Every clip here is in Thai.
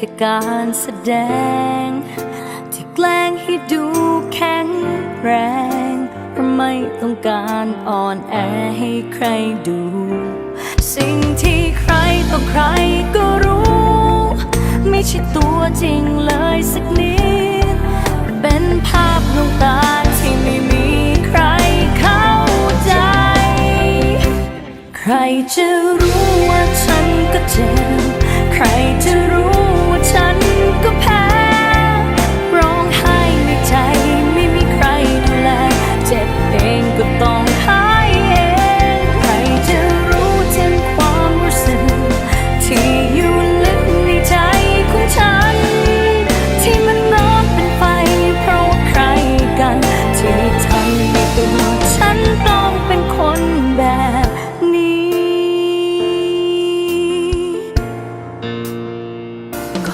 ค่การแสดง ที่แกล้งให้ดูแข็งแรงเพราะไม่ต้องการอ่อนแอให้ใครดู สิ่งที่ใครต้องใครก็รู้ ไม่ใช่ตัวจริงเลยสักนิด เป็นภาพลวงตาที่ไม่มีใครเข้าใจ ใครจะรู้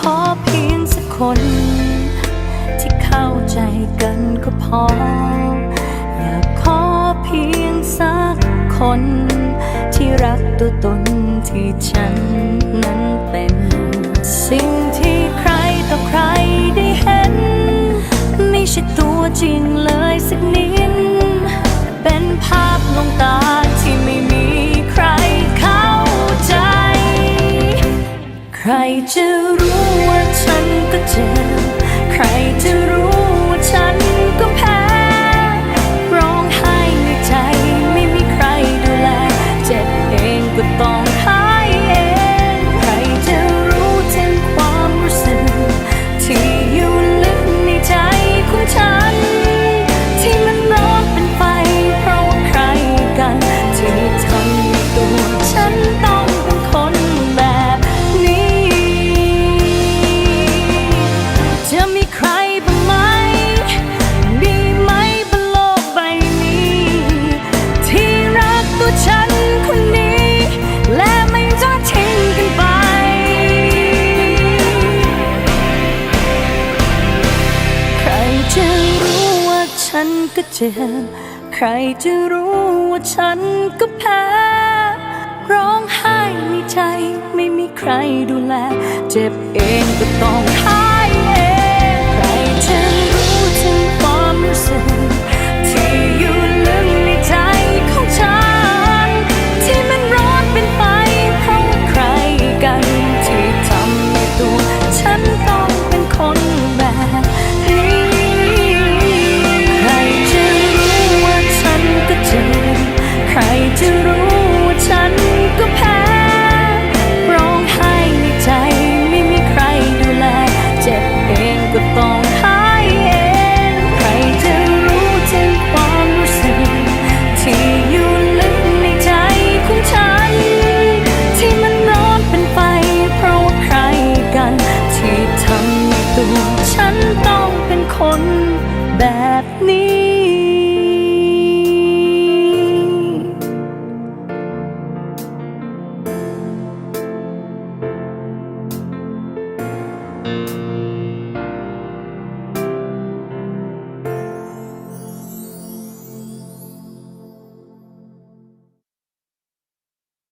ขอเพียงสักคน ที่เข้าใจกันก็พอ อยากขอเพียงสักคน ที่รักตัวตนที่ฉันนั้นเป็นสิ่ง จะรู้ว่าฉันก็เจอใครจะรู้ว่าฉัน ฉันก็เจ็บ ใครจะรู้ว่าฉันก็แพ้ ร้องไห้ในใจไม่มีใครดูแล เจ็บเองก็ต้อง at me.